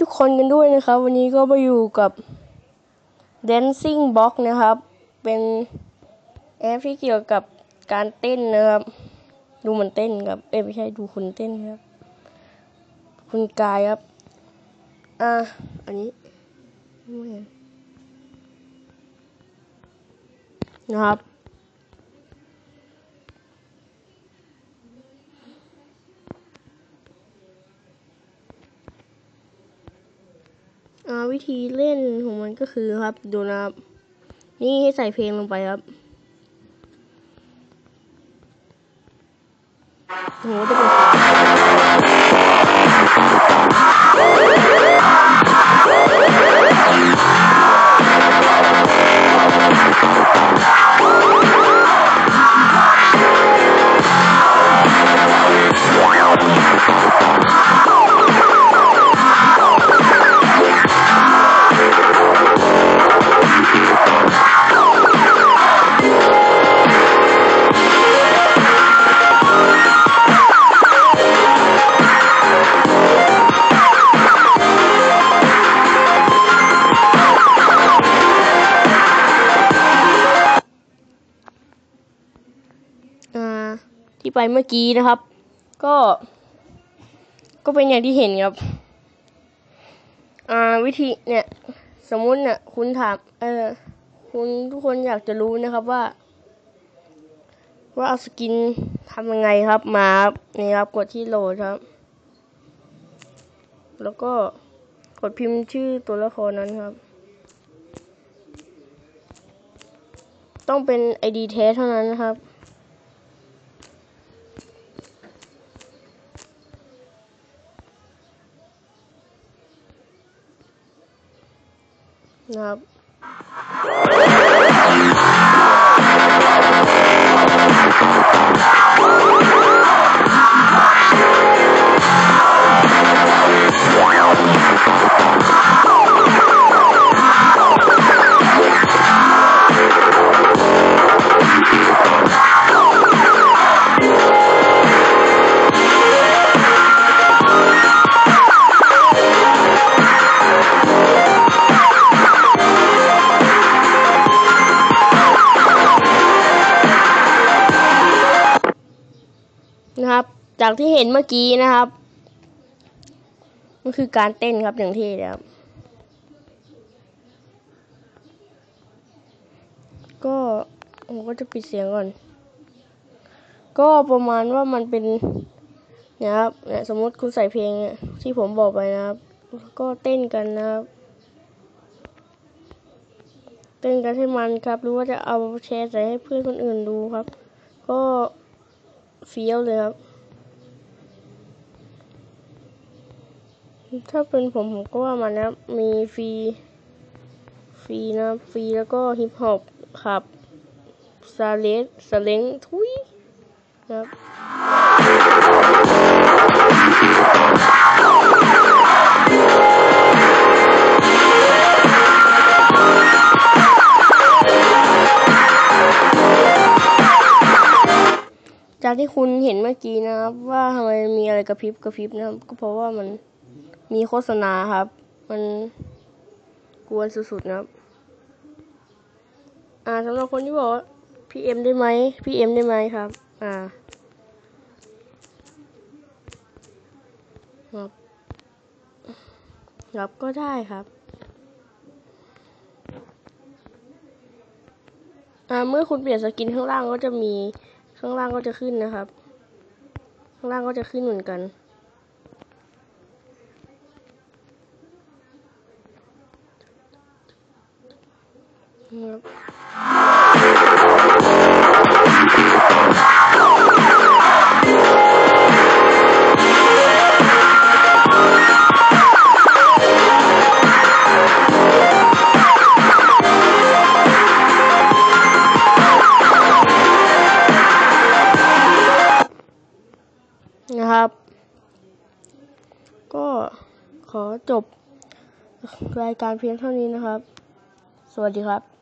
ทุกคนกันด้วยนะครับ วันนี้ก็มาอยู่กับ Dancing Box นะครับ เป็นแอปที่เกี่ยวกับการเต้นนะครับ ดูมันเต้นครับ เอ้ไม่ใช่ดูคุณเต้นครับ คุณกายครับ อ่า อันนี้นะครับ วิธีเล่นของมันก็คือครับ ดูนะครับ นี่ให้ใส่เพลงลงไปครับโหจะเป็น ที่ไปเมื่อกี้นะครับ ก็ ก็เป็นอย่างที่เห็นครับ อ่าวิธีเนี่ย สมมุติเนี่ยคุณถาม เออคุณทุกคนอยากจะรู้นะครับว่า ว่าเอาสกินทำยังไงครับมาครับนี่ครับกดที่โหลดครับ แล้วก็กดพิมพ์ชื่อตัวละครนั้นครับ ต้องเป็น ID แท้เท่านั้นนะครับ น จากที่เห็นเมื่อกี้นะครับ มันคือการเต้นครับอย่างที่แล้วก็ผมก็จะปิดเสียงก่อน ก็ประมาณว่ามันเป็นเนี่ยครับเนี่ยสมมติคุณใส่เพลงเนี่ยที่ผมบอกไปนะครับ ก็เต้นกันนะครับ เต้นกันให้มันครับ หรือว่าจะเอาแชร์ใส่ให้เพื่อนคนอื่นดูครับ ก็เฟี้ยวเลยครับ ถ้าเป็นผมผมก็ว่ามันนะมีฟรี ฟรีนะฟรีแล้วก็ฮิปฮอปครับซาเลสสเลงทุยครับจากที่คุณเห็นเมื่อกี้นะครับ ว่าทำไมมีอะไรกระพริบกระพริบนะครับ ก็เพราะว่ามัน มีโฆษณาครับ มันกวนสุดๆนะครับ อ่าสำหรับคนที่บอกพี่เอ็มได้ไหมพี่เอ็มได้ไหมครับ อ่าครับครับก็ได้ครับ อ่าเมื่อคุณเปลี่ยนสกินข้างล่างก็จะมีข้างล่างก็จะขึ้นนะครับ ข้างล่างก็จะขึ้นเหมือนกัน นะครับ นะครับ ก็ขอจบรายการเพียงเท่านี้นะครับ สวัสดีครับ